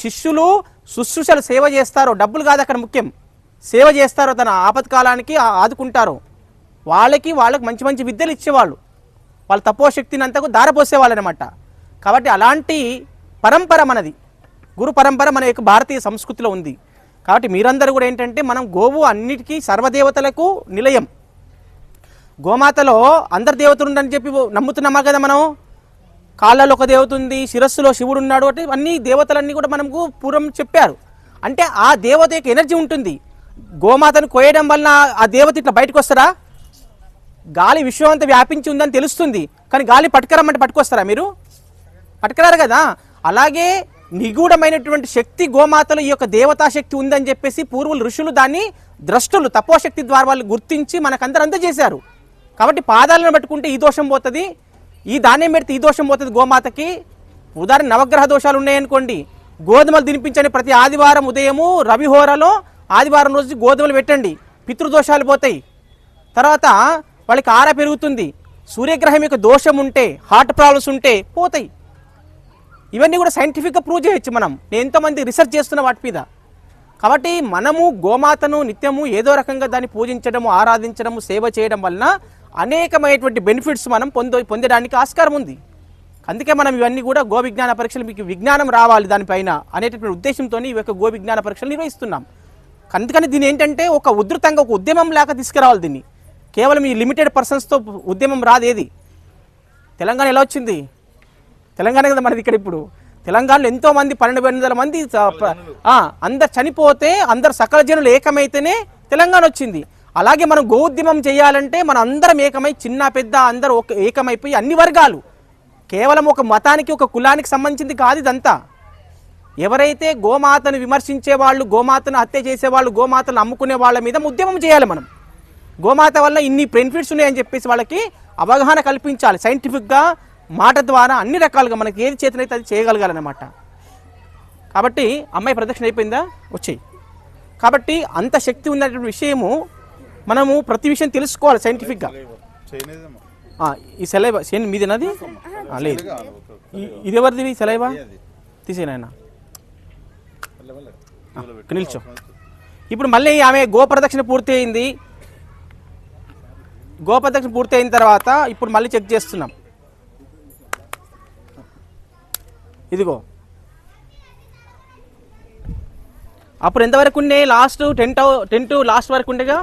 శిష్యులు శుశ్రూషలు సేవ చేస్తారో. డబ్బులు కాదు అక్కడ ముఖ్యం. సేవ చేస్తారో తన ఆపత్కాలానికి ఆదుకుంటారు ఆదుకుంటారో. వాళ్ళకి వాళ్ళకి మంచి మంచి విద్యలు ఇచ్చేవాళ్ళు. వాళ్ళ తపోశక్తిని అంతకు దారపోసేవాళ్ళు అనమాట కాబట్టి అలాంటి పరంపర మనది గురు పరంపర మన యొక్క భారతీయ సంస్కృతిలో ఉంది. కాబట్టి మీరందరూ కూడా ఏంటంటే మనం గోవు అన్నిటికీ సర్వదేవతలకు నిలయం. గోమాతలో అందరు దేవతలు ఉండని చెప్పి నమ్ముతున్నామా కదా మనం? కాళ్ళలో ఒక దేవత ఉంది శిరస్సులో శివుడు ఉన్నాడు అంటే అన్ని దేవతలన్నీ కూడా మనకు పూర్వం చెప్పారు. అంటే ఆ దేవత యొక్క ఎనర్జీ ఉంటుంది. గోమాతను కోయడం వలన ఆ దేవత ఇట్లా బయటకు వస్తారా? గాలి విశ్వం అంతా వ్యాపించి ఉందని తెలుస్తుంది. కానీ గాలి పట్టుకరమ్మంటే పట్టుకొస్తారా మీరు? పట్టుకురారు కదా. అలాగే నిగూఢమైనటువంటి శక్తి గోమాతలో ఈ యొక్క దేవతా శక్తి ఉందని చెప్పేసి పూర్వులు ఋషులు దాన్ని ద్రష్టులు తపోశక్తి ద్వారా వాళ్ళు గుర్తించి మనకందరూ అందజేశారు. కాబట్టి పాదాలను పట్టుకుంటే ఈ దోషం పోతుంది. ఈ ధాన్యం పెడితే ఈ దోషం పోతుంది గోమాతకి. ఉదాహరణ నవగ్రహ దోషాలు ఉన్నాయనుకోండి. గోధుమలు తినిపించండి ప్రతి ఆదివారం ఉదయము రవిహోరలో ఆదివారం రోజు గోధుమలు పెట్టండి. పితృదోషాలు పోతాయి. తర్వాత వాళ్ళకి ఆర పెరుగుతుంది. సూర్యగ్రహం యొక్క దోషం ఉంటే హార్ట్ ప్రాబ్లమ్స్ ఉంటే పోతాయి. ఇవన్నీ కూడా సైంటిఫిక్గా ప్రూవ్ చేయొచ్చు మనం. నేను ఎంతోమంది రీసెర్చ్ చేస్తున్న వాటి మీద. కాబట్టి మనము గోమాతను నిత్యము ఏదో రకంగా దాన్ని పూజించడము ఆరాధించడము సేవ చేయడం వలన అనేకమైనటువంటి బెనిఫిట్స్ మనం పొంద పొందడానికి ఆస్కారం ఉంది. అందుకే మనం ఇవన్నీ కూడా గో విజ్ఞాన పరీక్షలు మీకు విజ్ఞానం రావాలి దానిపైన అనేటటువంటి ఉద్దేశంతో ఈ యొక్క గో విజ్ఞాన పరీక్షలు నిర్వహిస్తున్నాం. అందుకని దీని ఏంటంటే ఒక ఉధృతంగా ఒక ఉద్యమం లాగా తీసుకురావాలి దీన్ని. కేవలం ఈ లిమిటెడ్ పర్సన్స్తో ఉద్యమం రాదేది తెలంగాణ ఎలా వచ్చింది? తెలంగాణ కదా మనది ఇక్కడ ఇప్పుడు. తెలంగాణలో ఎంతోమంది పన్నెండు పన్నెండు వందల మంది అందరు చనిపోతే అందరు సకల జనులు ఏకమైతేనే తెలంగాణ వచ్చింది. అలాగే మనం గోద్యమం చేయాలంటే మన అందరం ఏకమై చిన్న పెద్ద అందరూ ఒక ఏకమైపోయి అన్ని వర్గాలు. కేవలం ఒక మతానికి ఒక కులానికి సంబంధించింది కాదు ఇదంతా. ఎవరైతే గోమాతను విమర్శించే వాళ్ళు గోమాతను హత్య చేసేవాళ్ళు గోమాతను అమ్ముకునే వాళ్ళ మీద ఉద్యమం చేయాలి మనం. గోమాత వల్ల ఇన్ని బెనిఫిట్స్ ఉన్నాయని చెప్పేసి వాళ్ళకి అవగాహన కల్పించాలి. సైంటిఫిక్గా మాట ద్వారా అన్ని రకాలుగా మనకి ఏది చేతనైతే అది చేయగలగాలన్నమాట. కాబట్టి అమ్మాయి ప్రదక్షిణ అయిపోయిందా? వచ్చేయి. కాబట్టి అంత శక్తి ఉన్నటువంటి విషయము మనము ప్రతి విషయం తెలుసుకోవాలి సైంటిఫిక్గా ఈ సెలైవా సేన్ మీదేనది? ఆ, లేదు. ఇది ఎవరిది సెలైవా తీసేనాయన నిల్చో. ఇప్పుడు మళ్ళీ ఆమె గోప్రదక్షిణ పూర్తి అయింది. గోప్రదక్షిణ పూర్తి అయిన తర్వాత ఇప్పుడు మళ్ళీ చెక్ చేస్తున్నాం. ఇదిగో. అప్పుడు ఎంతవరకు ఉండే? Last ten ten to last వరకు ఉండేగా?